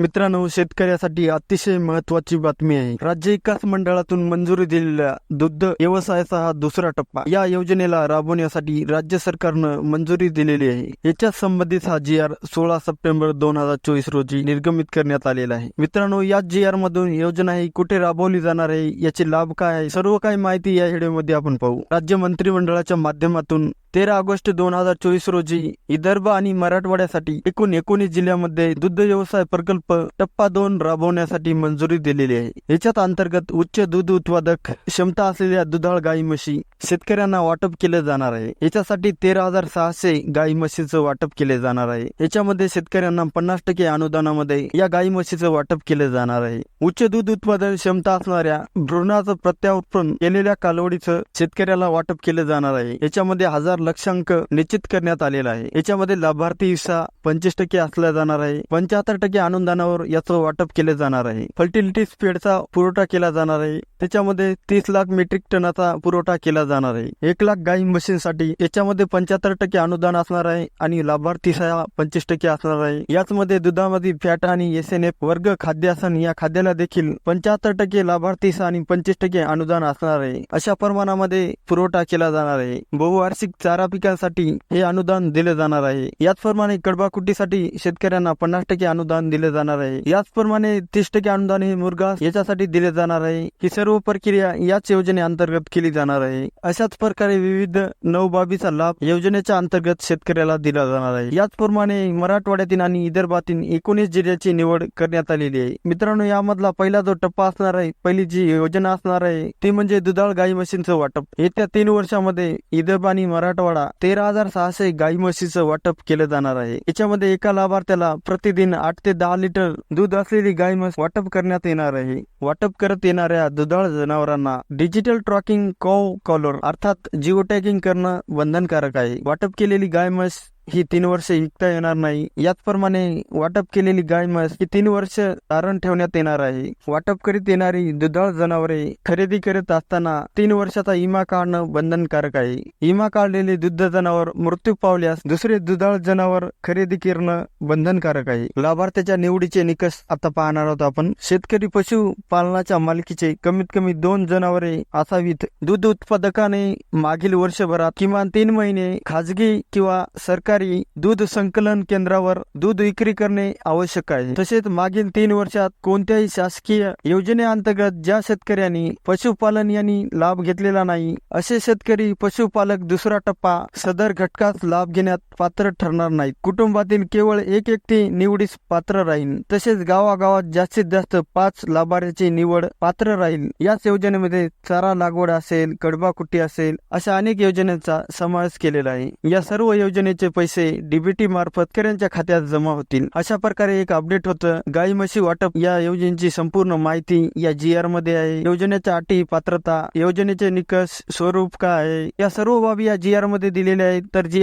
मित्रांनो शेतकऱ्यासाठी अतिशय महत्वाची बातमी आहे. राज्य विकास मंडळातून मंजुरी दिलेल्या दुग्ध व्यवसायाचा हा दुसरा टप्पा. या योजनेला राबवण्यासाठी राज्य सरकारनं मंजुरी दिलेली आहे. याच्या संबंधित हा जी आर सोळा सप्टेंबर दोन हजार चोवीस रोजी निर्गमित करण्यात आलेला आहे. मित्रांनो या जी आर मधून योजना ही कुठे राबवली जाणार आहे? याचे लाभ काय आहे? सर्व काही माहिती या व्हिडिओमध्ये आपण पाहू. राज्य मंत्रिमंडळाच्या माध्यमातून तेरा ऑगस्ट दोन हजार चोवीस रोजी विदर्भ आणि मराठवाड्यासाठी एकूण एकोणीस जिल्ह्यामध्ये दुग्ध व्यवसाय प्रकल्प टप्पा दोन राबवण्यासाठी मंजुरी दिलेली आहे. याच्यात अंतर्गत उच्च दूध उत्पादक क्षमता असलेल्या दुधाळ गाई म्हशी शेतकऱ्यांना वाटप केले जाणार आहे. याच्यासाठी तेरा हजार सहाशे गाई म्हशीचं वाटप केले जाणार आहे. याच्यामध्ये शेतकऱ्यांना पन्नास टक्के अनुदानामध्ये या गाई म्हशीचं वाटप केले जाणार आहे. उच्च दूध उत्पादन क्षमता असणाऱ्या भ्रूणाचं प्रत्यारोपण केलेल्या कालवडीचं शेतकऱ्याला वाटप केले जाणार आहे. याच्यामध्ये हजार लक्षांक निश्चित करण्यात आलेला आहे. याच्यामध्ये लाभार्थी हिस्सा पंचवीस टक्के असला जाणार आहे. पंच्याहत्तर टक्के अनुदानावर याचं वाटप केले जाणार आहे. फर्टिलिटी स्पेडचा पुरवठा केला जाणार आहे. त्याच्यामध्ये तीस लाख मेट्रिक टनाचा पुरवठा केला जाणार आहे. एक लाख गाई मशीनसाठी याच्यामध्ये पंच्याहत्तर टक्के अनुदान असणार आहे आणि लाभार्थी पंचवीस टक्के असणार आहे. याचमध्ये दुधामध्ये फॅट आणि एस एन एफ वर्ग खाद्य असन या खाद्याला देखील पंच्याहत्तर टक्के लाभार्थी आणि पंचवीस टक्के अनुदान असणार आहे. अशा प्रमाणामध्ये पुरवठा केला जाणार आहे. बहुवार्षिक चारा पिकांसाठी हे अनुदान दिले जाणार आहे. याचप्रमाणे कडबाकुटीसाठी शेतकऱ्यांना पन्नास टक्के अनुदान दिले जाणार आहे. याचप्रमाणे तीस टक्के अनुदान हे मुरगा याच्यासाठी दिले जाणार आहे. ही सर्व प्रक्रिया याच योजनेअंतर्गत केली जाणार आहे. अशाच प्रकारे विविध नवबाबीचा लाभ योजनेच्या अंतर्गत शेतकऱ्याला दिला जाणार आहे. याचप्रमाणे मराठवाड्यातील आणि विदर्भातील एकोणीस जिल्ह्याची निवड करण्यात आलेली आहे. मित्रांनो यामधला पहिला जो टप्पा असणार आहे पहिली जी योजना असणार आहे ती म्हणजे दुधाळ गाई म्हशींचं वाटप. येत्या तीन वर्षामध्ये विदर्भ आणि मराठवाडा तेरा हजार सहाशे गाई म्हशीचं वाटप केलं जाणार आहे. याच्यामध्ये एका लाभार्थ्याला प्रतिदिन आठ ते दहा लिटर दूध असलेली गाय म्हस वाटप करण्यात येणार आहे. वाटप करत येणाऱ्या दुधाळ जनावरांना डिजिटल ट्रॉकिंग कॉ कॉलर अर्थात जिओ टॅगिंग करणं बंधनकारक आहे. वाटप केलेली गाय म्हस ही तीन वर्ष विकता येणार नाही. याचप्रमाणे वाटप केलेली गाय म्हस ही तीन वर्ष तारण ठेवण्यात येणार आहे. वाटप करीत येणारी दुधाळ जनावरे खरेदी करत असताना तीन वर्षाचा विमा काढणं बंधनकारक आहे. विमा काढलेले दुग्ध जनावर मृत्यू पावल्यास दुसरे दुधाळ जनावर खरेदी करणं बंधनकारक आहे. लाभार्थ्याच्या निवडीचे निकष आता पाहणार आहोत आपण. शेतकरी पशुपालनाच्या मालकीचे कमीत कमी दोन जनावरे असावीत. दूध उत्पादकाने मागील वर्षभरात किमान तीन महिने खाजगी किंवा सरकारी दूध संकलन केंद्रावर दूध विक्री करणे आवश्यक आहे. तसेच मागील तीन वर्षात कोणत्याही शासकीय योजनेअंतर्गत ज्या शेतकऱ्यांनी पशुपालन यांनी लाभ घेतलेला नाही असे शेतकरी पशुपालक दुसरा टप्पा सदर घटकास लाभ घेण्यात पात्र ठरणार नाहीत. कुटुंबातील केवळ एक व्यक्ती निवडीस पात्र राहील तसेच गावागावात जास्तीत जास्त पाच लाभार्थ्याची निवड पात्र राहील. याच योजनेमध्ये चारा लागवड असेल कडबाकुटी असेल अशा अनेक योजनेचा समावेश केलेला आहे. या सर्व योजनेचे पैसे डीबीटी मार्फत शेतकऱ्यांच्या खात्यात जमा होतील. अशा प्रकारे एक अपडेट होतं. गाई म्हशी वाटप या योजनेची संपूर्ण माहिती या जी आरमध्ये आहे. योजनेच्या अटी पात्रता योजनेचे निकष स्वरूप काय आहे? या सर्व बाबी या जी आरमध्ये दिलेल्या आहेत. तर जी